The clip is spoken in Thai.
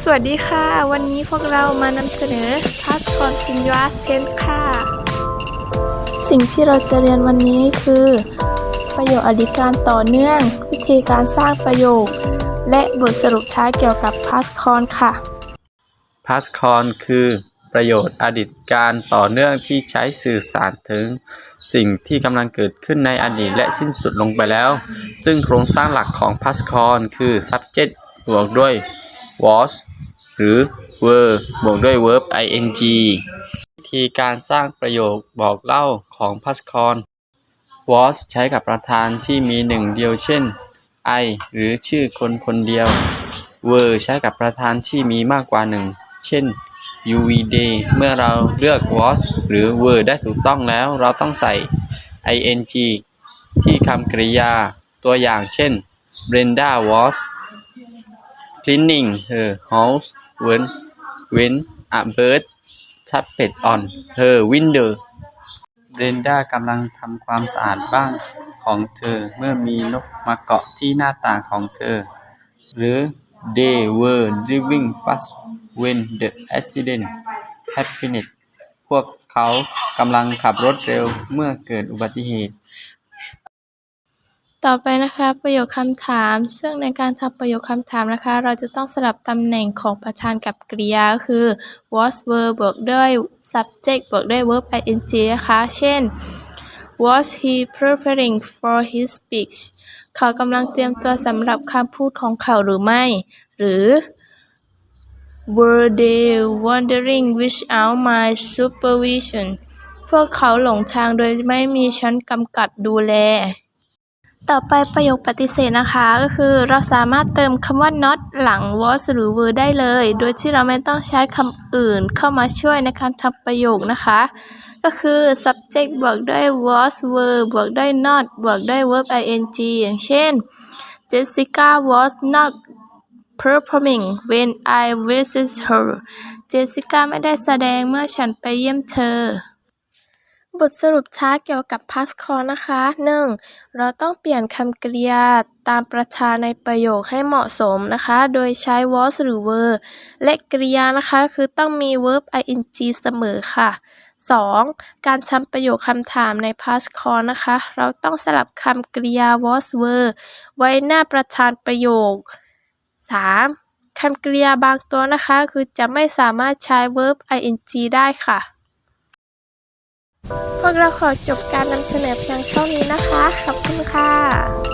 สวัสดีค่ะ วันนี้พวกเรามานำเสนอ Past Continuous Tense ค่ะ สิ่งที่เราจะเรียนวันนี้คือ ประโยคอดีตการต่อเนื่อง วิธีการสร้างประโยค และบทสรุปท้ายเกี่ยวกับ Past Con ค่ะ past con คือประโยชน์อดีตการต่อเนื่องที่ใช้สื่อสารถึง สิ่งที่กำลังเกิดขึ้นในอดีตและสิ้นสุดลงไปแล้ว ซึ่งโครงสร้างหลักของ past con คือ subject บวกด้วย was หรือ were บวกด้วย verb ing วิธีการสร้างประโยคบอกเล่าของ past con was ใช้กับประธานที่มีหนึ่งเดียวเช่น I หรือชื่อคนคนเดียว were ใช้กับประธานที่มีมากกว่าหนึ่ง เช่น UVD เมื่อเราเลือก was หรือ were ได้ถูกต้องแล้วเราต้องใส่ ing ที่คำกริยาตัวอย่างเช่น Brenda was cleaning her house when when a bird tapped on her window Brenda กำลังทำความสะอาดบ้านของเธอเมื่อมีนกมาเกาะที่หน้าต่างของเธอ หรือ They were driving fast when the accident happened พวกเขากำลังขับรถเร็วเมื่อเกิดอุบัติเหตุ ต่อไปนะคะประโยคคำถาม ซึ่งในการทำประโยคคำถามนะคะ เราจะต้องสลับตำแหน่งของประธานกับกริยาคือ was were บวกด้วย subject บวกด้วย verb ing นะคะ เช่น was he preparing for his speech เขากำลังเตรียมตัวสำหรับคำพูดของเขาหรือไม่ หรือ were they wandering without my supervision พวกเขาหลงทางโดยไม่มีฉันกำกับดูแล ต่อไปประโยคปฏิเสธนะคะก็คือเราสามารถเติมคำว่า not หลัง was หรือ were ได้เลย โดยที่เราไม่ต้องใช้คำอื่นเข้ามาช่วยในการทำประโยคนะคะ ก็คือ subject บวกด้วย was were บวกด้วย not บวกด้วย verb ing อย่างเช่น Jessica was not performing when I visited her Jessica ไม่ได้แสดงเมื่อฉันไปเยี่ยมเธอ บทสรุปท้าเกี่ยวกับ past con นะคะ 1. เราต้องเปลี่ยนคำกริยาตามประธานในประโยคให้เหมาะสมนะคะ โดยใช้ was หรือ were และกริยานะคะ คือต้องมี verb ing เสมอค่ะ 2. การทำประโยคคำถามใน past con นะคะ เราต้องสลับคำกริยา was were ไว้หน้าประธานประโยค 3. คำกริยาบางตัวนะคะ คือจะไม่สามารถใช้ verb ing ได้ค่ะ พวกเราขอจบการนำเสนอเพียงเท่านี้นะคะ ขอบคุณค่ะ